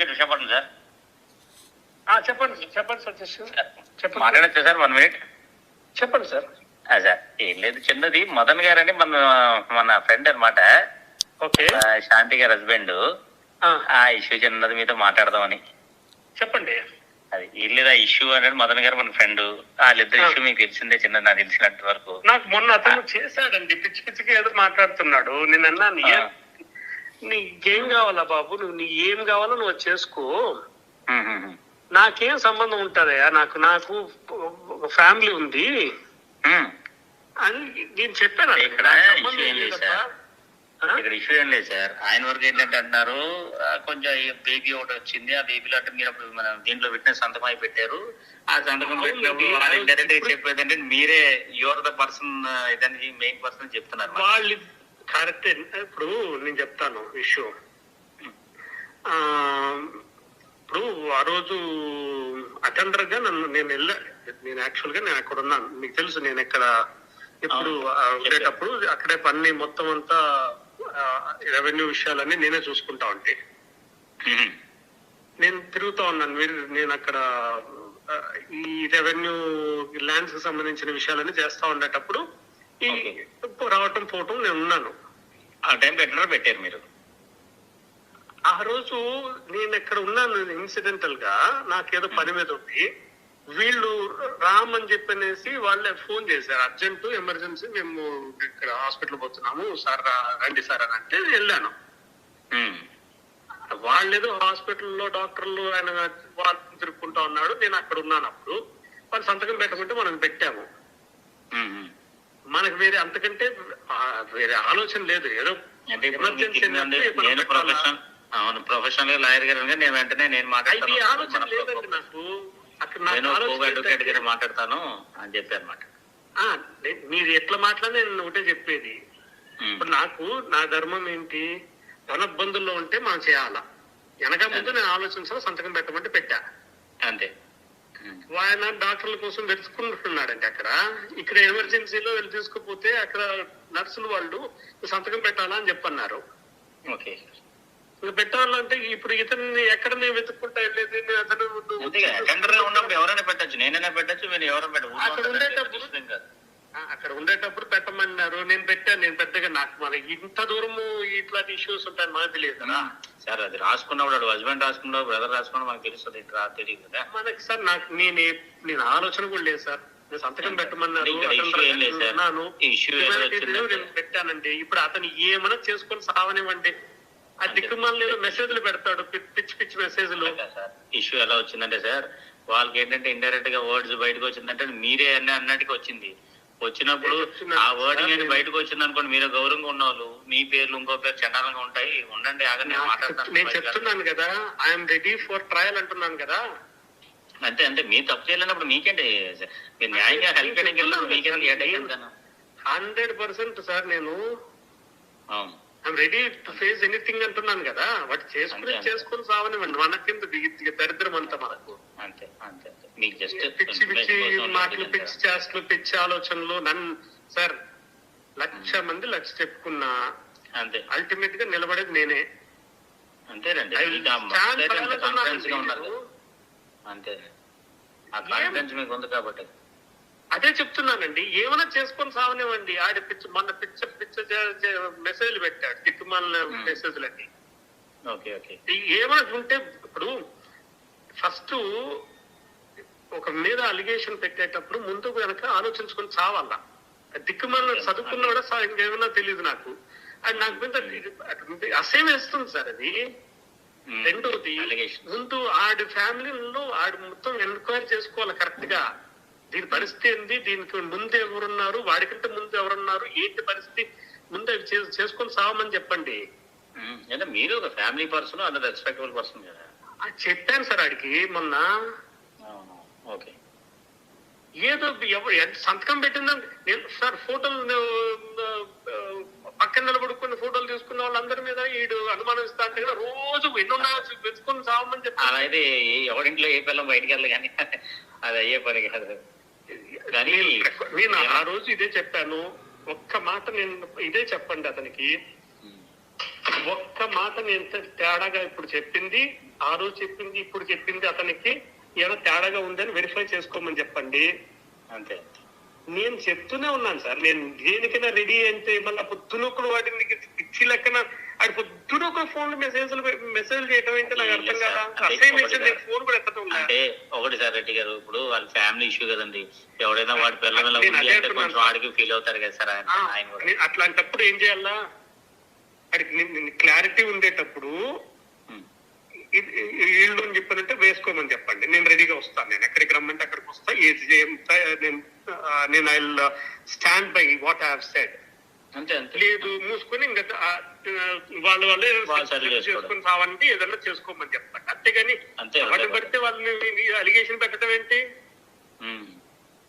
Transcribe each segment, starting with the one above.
చెప్పండి సార్. ఆ, చెప్పండి సార్ చెప్పండి సార్ చెప్పండి. మాట్లాడచ్చా సార్ వన్ మినిట్? చెప్పండి సార్. సార్ ఏం లేదు చిన్నది మదన్ గారని మన మన ఫ్రెండ్ అనమాట ఓకే. శాంతి గారి హస్బెండ్ ఆ, ఇష్యూ చిన్నది మీతో మాట్లాడదామని. చెప్పండి. అది ఏం లేదు ఆ ఇష్యూ అనేది మదన్ గారు మన ఫ్రెండ్ వాళ్ళిద్దరు. ఇష్యూ మీకు తెలిసిందే చిన్న నాకు తెలిసినంత వరకు. నాకు మొన్న అతను చేశాడండి పిచ్చి పిచ్చిగా ఏదో మాట్లాడుతున్నాడు. నేను అన్నాను ఆ. "ఏ- నీకేం కావాలా బాబు నువ్వు నీ ఏం కావాలో నువ్వు చేసుకో. నాకేం సంబంధం ఉంటుందయ్యా నాకు నాకు ఫ్యామిలీ ఉంది. అని నేను చెప్పాను. ఇక్కడ issue ఏం లేదు. సార్. ఇక్కడ ఇష్యూ ఏం లేదు సార్ ఆయన వరకు ఏంటంటే అంటున్నారు కొంచెం బేబీ ఒకటి వచ్చింది ఆ బేబీలో అంటే మీరు అప్పుడు మన దీంట్లో విట్నెస్ సంతకం అయి పెట్టారు ఆ సంతకం పెట్టినప్పుడు వాళ్ళు ఇండైరెక్ట్గా చెప్పేది అంటే మీరే యువర్ ద పర్సన్ ఇదని మెయిన్ పర్సన్ చెప్తున్నారు. వాళ్ళు కరెక్ట్. ఇప్పుడు నేను చెప్తాను ఇష్యూ ఆ, ఇప్పుడు ఆ రోజు అటెండర్గా నన్ను నేను వెళ్ళా. నేను యాక్చువల్గా నేను అక్కడ ఉన్నాను. మీకు తెలుసు నేను ఇక్కడ ఇప్పుడు ఉండేటప్పుడు అక్కడే పని మొత్తం అంతా రెవెన్యూ విషయాలన్నీ నేనే చూసుకుంటా ఉంటే. నేను తిరుగుతా ఉన్నాను. మీరు నేను అక్కడ ఈ రెవెన్యూ ల్యాండ్స్కి సంబంధించిన విషయాలన్నీ చేస్తా ఉండేటప్పుడు ఈ రావటం పోవటం నేను ఉన్నాను. ఆ టైం పెట్టినారు? పెట్టారు మీరు. ఆ రోజు నేను ఎక్కడ ఉన్నాను ఇన్సిడెంటల్గా నాకేదో పని మీద ఉంది. వీళ్ళు రామ్ అని చెప్పనేసి వాళ్ళే ఫోన్ చేశారు. అర్జెంట్ ఎమర్జెన్సీ మేము ఇక్కడ హాస్పిటల్ పోతున్నాము. సార్ రండి సార్ అని అంటే వెళ్ళాను. వాళ్ళేదో హాస్పిటల్లో డాక్టర్లు ఆయన వాళ్ళు తిరుక్కుంటా ఉన్నాడు. నేను అక్కడ ఉన్నాను అప్పుడు. వాళ్ళు సంతకం పెట్టకుంటే మనం పెట్టాము. మనకు వేరే అంతకంటే వేరే ఆలోచన లేదు. ఏదో నేను? ప్రొఫెషనల్ అవును ప్రొఫెషనల్ లాయర్ గారు నేను వెంటనే నేను మాట్లాడతాను. నాకు. నేను మాట్లాడతాను అని చెప్పి అనమాట మీరు ఎట్లా మాట్లాడినా నేను ఒకటే చెప్పేది. ఇప్పుడు నాకు నా ధర్మం ఏంటి? ధనబ్బందుల్లో ఉంటే మనం చేయాలా? వెనక ముందు నేను ఆలోచించాలి? సంతకం పెట్టమంటే పెట్టా. అంతే. ఆయన డాక్టర్ల కోసం వెతుకుంటున్నాడండి అక్కడ. ఇక్కడ ఎమర్జెన్సీలో వెళ్ళి తీసుకుపోతే అక్కడ నర్సులు వాళ్ళు సంతకం పెట్టాలా అని చెప్పన్నారు. ఓకే. పెట్టాలంటే ఇప్పుడు ఇతన్ని ఎక్కడ నేను వెతుక్కుంటా వెళ్ళేది అతను ఎవరైనా పెట్టచ్చు నేనైనా పెట్టచ్చు మీరు ఎవరైనా పెట్టచ్చు. అక్కడ ఉండేటప్పుడు- అక్కడ ఉండేటప్పుడు పెట్టమన్నారు. నేను పెట్టాను నేను పెద్దగా నాకు మన ఇంత దూరము ఇట్లాంటి ఇష్యూస్ ఉంటాయని మనకు తెలియదు కదా. సార్ అది రాసుకున్నప్పుడు హస్బెండ్ రాసుకున్నప్పుడు బ్రదర్ రాసుకున్నప్పుడు మనకు తెలుస్తుంది ఇట్లా తెలియదు కదా. మనకి సార్ నాకు నేను నేను ఆలోచన కూడా లేదు సార్. నేను సంతకం పెట్టమన్నారు నేను పెట్టానండి. ఇప్పుడు అతను ఏమైనా చేసుకొని సావనివ్వండి. ఆ దిక్కుమాల మెసేజ్లు పెడతాడు పిచ్చి పిచ్చి మెసేజ్లు సార్. ఇష్యూ ఎలా వచ్చిందంటే సార్ వాళ్ళకి ఏంటంటే ఇండైరెక్ట్గా వర్డ్స్ బయటకు వచ్చిందంటే మీరే అన్న అన్నట్టుగా వచ్చింది. వచ్చినప్పుడు ఆ వర్డ్ నేను బయటకు వచ్చింది అనుకోండి మీరు గౌరవంగా ఉన్న వాళ్ళు మీ పేర్లు ఇంకో పేరు చండాలంగా ఉంటాయి. ఉండండి ఆగండి నేను మాట్లాడతాను. నేను చెప్తున్నాను కదా ఐఎమ్ రెడీ ఫర్ ట్రయల్ అంటున్నాను కదా. అంతే అంతే. మీ తప్పు చేయలేనప్పుడు మీకేంటి? మీరు న్యాయంగా హెల్ప్ చేయడానికి వెళ్ళినప్పుడు మీకేంటి హండ్రెడ్ పర్సెంట్ సార్ నేను రెడీ టు ఫేస్ ఎనీథింగ్ అంటున్నాను కదా. వాటి చేసుకుని. చేసుకుని సావనివ్వండి. మనకింత దరిద్రం అంతా మనకు? అంతే అంతే. మీకు జస్ట్ పిచ్చి పిచ్చి మాటలు పిచ్చి చేష్టలు పిచ్చి ఆలోచనలు నన్ను సార్ లక్ష మంది లక్ష చెప్పుకున్నా అంతే. అల్టిమేట్గా నిలబడేది నేనే. అంతేనండి. కాన్ఫిడెన్స్గా. ఉన్నారు. అంతే. ఆ కాన్ఫిడెన్స్ మీకు ఉంది కాబట్టి. అదే చెప్తున్నానండి. ఏమైనా చేసుకొని సావనివ్వండి. ఆడ పిచ్చి మొన్న పిచ్చ పిచ్చ మెసేజ్లు పెట్టాడు దిక్కుమాల Hmm. Okay okay. ఏమైనా ఉంటే ఇప్పుడు ఫస్ట్ ఒక మీద అలిగేషన్ పెట్టేటప్పుడు ముందు వెనక ఆలోచించుకొని చావాల దిక్కుమాల చదువుకున్నాడా సార్ ఇంకేమైనా తెలియదు నాకు. అది నాకు మీద అసేం వేస్తుంది సార్ అది. రెండోది. ముందు ఆడి ఫ్యామిలీలో ఆడి మొత్తం ఎంక్వైరీ చేసుకోవాలి కరెక్ట్గా దీని పరిస్థితి ఏంది? దీనికి ముందు ఎవరున్నారు? వాడికంటే ముందు ఎవరున్నారు? ఏంటి పరిస్థితి? ముందు అవి చేసుకొని సావమని చెప్పండి. అంటే మీరు ఒక ఫ్యామిలీ పర్సన్ అది రెస్పెక్టబుల్ పర్సన్ కదా. చెప్పాను సార్ ఆడికి మొన్న. ఏదో ఎవరు ఎంత సంతకం పెట్టిందని నేను సార్ ఫోటోలు పక్కన నిలబడుకుని ఫోటోలు తీసుకున్న వాళ్ళందరి మీద ఈడు అనుమానిస్తా అంటే కదా రోజు ఎన్నున్నా వెతుకుని సావమని చెప్పి. అలా అయితే ఎవరింట్లో ఏ పిల్లలు బయటికి వెళ్ళదు కానీ అది అయ్యే పని కాదు. కానీ నేను- ఆ రోజు ఇదే చెప్పాను. ఒక్క మాట నేను ఇదే చెప్పండి అతనికి. ఒక్క మాట నేను తేడాగా ఇప్పుడు చెప్పింది ఆ రోజు చెప్పింది ఇప్పుడు చెప్పింది అతనికి. ఏదో తేడాగా ఉందని వెరిఫై చేసుకోమని చెప్పండి. అంతే. నేను చెప్తూనే ఉన్నాను సార్. నేను దేనికైనా రెడీ అంటే మళ్ళీ పొద్దునొక్కడు వాటిని పిచ్చి లెక్కన అది పొద్దున ఒక ఫోన్ మెసేజ్లు మెసేజ్ చేయడం ఏంటో నాకు అర్థం కదా? మెసేజ్ ఫోన్ కూడా ఎత్తడం లే. అంటే ఒకటి సార్ రెడ్డి గారు ఇప్పుడు వాళ్ళ ఫ్యామిలీ ఇష్యూ కదండి. ఎవడైనా వాడి పిల్లల అదే కొంచెం. వాడికి ఫీల్ అవుతారు కదా సార్ ఆయన అట్లాంటప్పుడు ఏం చేయాలా? అడిగి క్లారిటీ ఉండేటప్పుడు వీళ్ళు అని చెప్పానంటే వేసుకోమని చెప్పండి. నేను రెడీగా వస్తాను. నేను ఎక్కడికి రమ్మంటే అక్కడికి వస్తా. ఏది నేను I stand by what I have said లేదు మూసుకొని ఇంకా వాళ్ళు వాళ్ళే. చేసుకొని సావంటే ఏదన్నా చేసుకోమని చెప్తాను అంతేగాని. పడితే వాళ్ళని అలిగేషన్ పెట్టడం ఏంటి.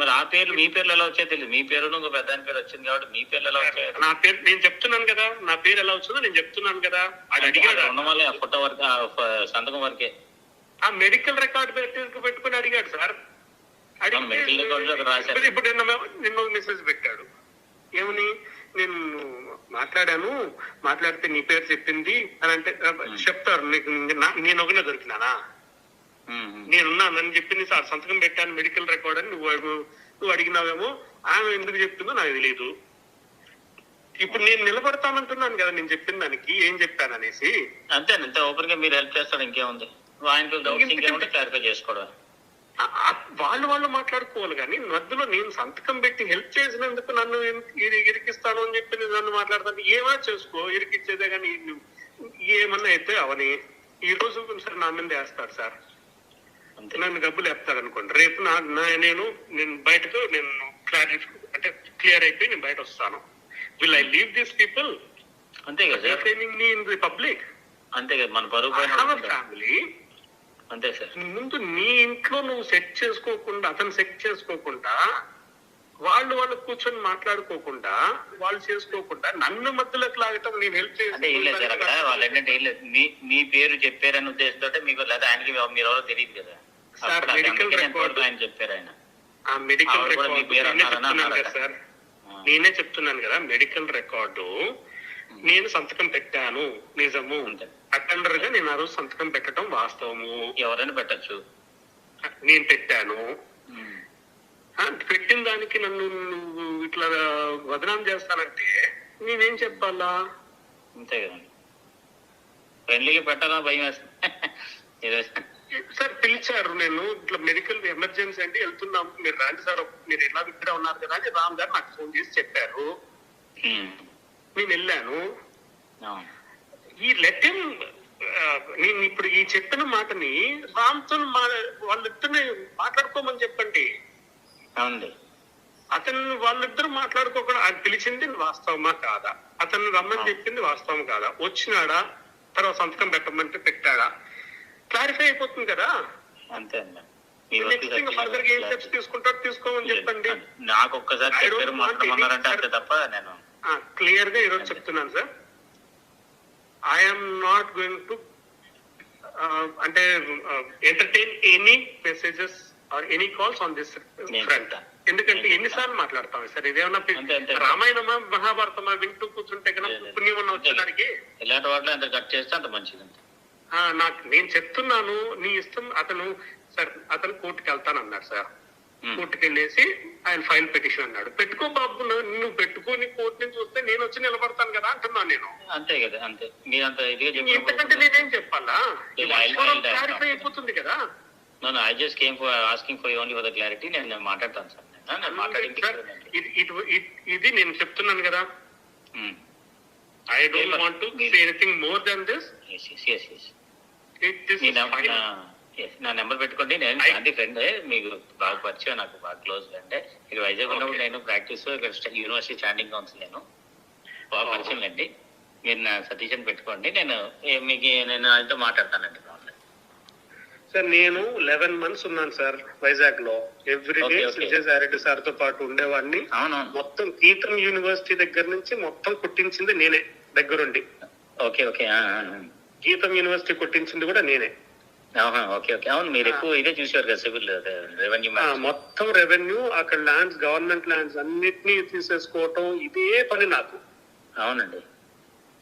మరి ఆ పేర్లు మీ పేర్లు ఎలా వచ్చాయో తెలియదు మీ పేరు ఇంకో పెద్ద పేరు వచ్చింది కాబట్టి మీ పేర్లు ఎలా వచ్చాయో నా పేరు నేను చెప్తున్నాను కదా. నా పేరు ఎలా వచ్చిందో నేను చెప్తున్నాను కదా. అది అడిగాడు. ఆ ఫోటో వరకు సంతకం వరకే. ఆ మెడికల్ రికార్డ్ పెట్టి పెట్టుకుని అడిగాడు సార్. ఇప్పుడు- నిన్న నిన్న మెసేజ్ పెట్టాడు. ఏమని? నేను మాట్లాడాను. మాట్లాడితే నీ పేరు చెప్పింది అని అంటే చెప్తారు. నీకు నేను ఒకనే దొరికినానా. నేనున్నానని చెప్పింది సార్ సంతకం పెట్టాను మెడికల్ రికార్డ్ అని నువ్వు నువ్వు అడిగినావేమో ఆమె ఎందుకు చెప్తుందో నాకు తెలియదు ఇప్పుడు నేను నిలబడతానంటున్నాను కదా నేను చెప్పిన దానికి ఏం చెప్పాను అనేసి. అంతే అంతే ఓపెన్గా మీరు హెల్ప్ చేస్తారు ఇంకేముంది? ఆయనకు డౌట్స్ ఇంకేముంటే క్లారిఫై చేసుకోవడం వాళ్ళు వాళ్ళు మాట్లాడుకోవాలి కానీ మధ్యలో నేను సంతకం పెట్టి హెల్ప్ చేసినందుకు నన్ను ఇరికిస్తాను అని చెప్పి నేను నన్ను మాట్లాడతాను. ఏమైనా చేసుకో ఇరికిచ్చేదే కానీ ఏమన్నా అయితే అవని. ఈ రోజు సరే నా మీద వేస్తాడు సార్. నన్ను డబ్బులు వేస్తాడు అనుకోండి రేపు నా నేను నేను బయటకు నేను క్లారిఫై అంటే క్లియర్ అయిపోయి నేను బయట వస్తాను. Will I leave these people అంతే కదా సార్. మీ ఇన్ ది పబ్లిక్ అంతే కదా మన పరువు. ఫ్యామిలీ అంతే సార్. ముందు నీ ఇంట్లో నువ్వు సెట్ చేసుకోకుండా అతను సెట్ చేసుకోకుండా వాళ్ళు వాళ్ళు కూర్చొని మాట్లాడుకోకుండా వాళ్ళు చేసుకోకుండా నన్ను మధ్యలోకి లాగటం నేను హెల్ప్ అంటే ఏం లేదు సార్ అక్కడ వాళ్ళు ఏంటంటే ఏం లేదు. మీ మీ పేరు చెప్పారని ఉద్దేశంతో మీకు లేదా ఆయనకి మీరు ఎవరో తెలియదు కదా. సార్, record- ఎంతవరకు ఆయన చెప్పారు ఆయన. ఆ మెడికల్ రికార్డు నేనే చెప్తున్నాను కదా. సార్. నేనే చెప్తున్నాను కదా మెడికల్ రికార్డు నేను సంతకం పెట్టాను. నిజము. అటెండర్గా నేను ఆ రోజు సంతకం పెట్టడం వాస్తవము. ఎవరైనా పెట్టచ్చు. నేను పెట్టాను. పెట్టిన దానికి నన్ను నువ్వు ఇట్లా వదనాం చేస్తానంటే నేనేం చెప్పాలా? అంతే కదండి. ఫ్రెండ్లీగా పెట్టాలని భయం వేస్తుంది. ఏదో సార్ పిలిచారు నేను. ఇట్లా మెడికల్ ఎమర్జెన్సీ అంటే వెళ్తున్నాము మీరు రాండి సార్ మీరు ఎలా ఇక్కడే ఉన్నారు కదా అని రామ్ గారు నాకు ఫోన్ చేసి చెప్పారు. నేను వెళ్ళాను. ఈ లెటర్ నేను ఇప్పుడు ఈ చెప్పిన మాటని రామ్తో మా వాళ్ళిద్దరిని మాట్లాడుకోమని చెప్పండి. అవునండి. అతను వాళ్ళిద్దరు మాట్లాడుకోకుండా ఆయన పిలిచింది వాస్తవమా కాదా? అతను రమ్మని చెప్పింది వాస్తవం కాదా? వచ్చినాడా? తర్వాత సంతకం పెట్టమంటే పెట్టాడా? క్లారిఫై అయిపోతుంది కదా? అంతే అండి ఫర్దర్గా ఏం స్టెప్స్ తీసుకుంటారో తీసుకోమని చెప్పండి. నాకు ఒక్కసారి చెప్పారు మాట్లాడమన్నారంటే అంతే తప్ప నేను క్లియర్గా ఈరోజు చెప్తున్నాను sir. I'm not going to అంటే entertain any messages or any calls on this front. ఎందుకంటే ఎన్నిసార్లు మాట్లాడతాం సార్? ఇదేమన్నా. రామాయణమా మహాభారతమా వింటూ కూర్చుంటే లేదు. పుణ్యం వచ్చేదానికి? ఇలాంటి వాటిలో ఎంత కట్ చేస్తే అంత మంచిది. నాకు నేను చెప్తున్నాను నీ ఇష్టం అతను సార్ అతను కోర్టుకి వెళ్తాను అన్నాడు సార్. కోర్టుకి వెళ్ళేసి ఆయన ఫైల్ పిటిషన్ అన్నాడు. పెట్టుకో బాబు నువ్వు పెట్టుకొని కోర్టు నుంచి వస్తే నేను వచ్చి నిలబడతాను కదా అంటున్నాను నేను. అంతే కదా అంతే. చెప్పినప్పుడు నేనేం చెప్పాలా? క్లారిఫై అయిపోతుంది కదా. నన్ను I just came for asking for only for the clarity నేను మాట్లాడతాను సార్. ఇది నేను చెప్తున్నాను కదా. I don't want to say anything more than this it me number నా నెంబర్ పెట్టుకోండి. నేను శాంతి ఫ్రెండ్ మీకు బాగా పరిచయం నాకు బాగా క్లోజ్ అంటే ఇక్కడ వైజాగ్ ఉన్నప్పుడు. నేను ప్రాక్టీస్ ఇక్కడ యూనివర్సిటీ స్టాండింగ్ కౌన్సిల్ నేను. బాగా Oh. పరిచయం అండి మీరు నా సతీష్ అని పెట్టుకోండి. నేను మీకు నేను ఆయనతో మాట్లాడతానండి సార్ నేను లెవెన్ మంత్స్ ఉన్నాను సార్ వైజాగ్లో. Every day. విజయసాయిరెడ్డి సార్తో పాటు ఉండేవాడిని. మొత్తం గీతం యూనివర్సిటీ దగ్గర నుంచి మొత్తం కుట్టించింది నేనే దగ్గరుండి. ఓకే ఓకే గీతం యూనివర్సిటీ కుట్టించింది కూడా నేనే. Okay okay. అవును మీరు ఎక్కువ ఇదే చూసారు కదా సివిల్ రెవెన్యూ మొత్తం రెవెన్యూ అక్కడ ల్యాండ్స్ గవర్నమెంట్ ల్యాండ్స్ అన్నిటినీ తీసేసుకోవటం ఇదే పని నాకు. అవునండి.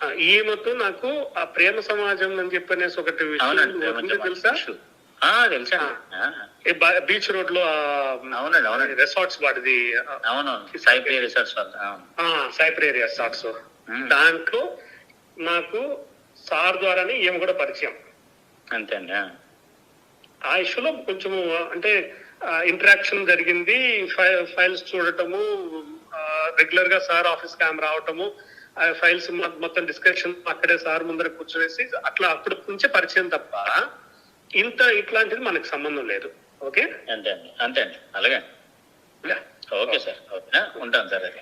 ఆ, ఈమెతో నాకు ఆ ప్రేమ సమాజం అని చెప్పనేసి ఒకటి తెలుసా? తెలుసా ఈ బీచ్ రోడ్లో అవునండి అవునండి. రిసార్ట్స్ వాడిది. అవును సైప్రీ రిసార్ట్స్ సైప్రేరి రిసార్ట్స్ దాంట్లో నాకు సార్ ద్వారానే ఈమె కూడా పరిచయం. అంతే అండి ఆ, ఆ ఇష్యూలో కొంచెం అంటే ఇంటరాక్షన్ జరిగింది. ఫైల్స్ చూడటము రెగ్యులర్గా సార్ ఆఫీస్కి ఆమె రావటము ఆ ఫైల్స్ మొత్తం డిస్కషన్ అక్కడే సార్ ముందర కూర్చోవేసి అట్లా అప్పటి నుంచే పరిచయం తప్ప ఇంత ఇట్లాంటిది మనకు సంబంధం లేదు. ఓకే? అంతే అండి అంతే అండి అలాగే ఓకే సార్. ఉంటాను సార్ అది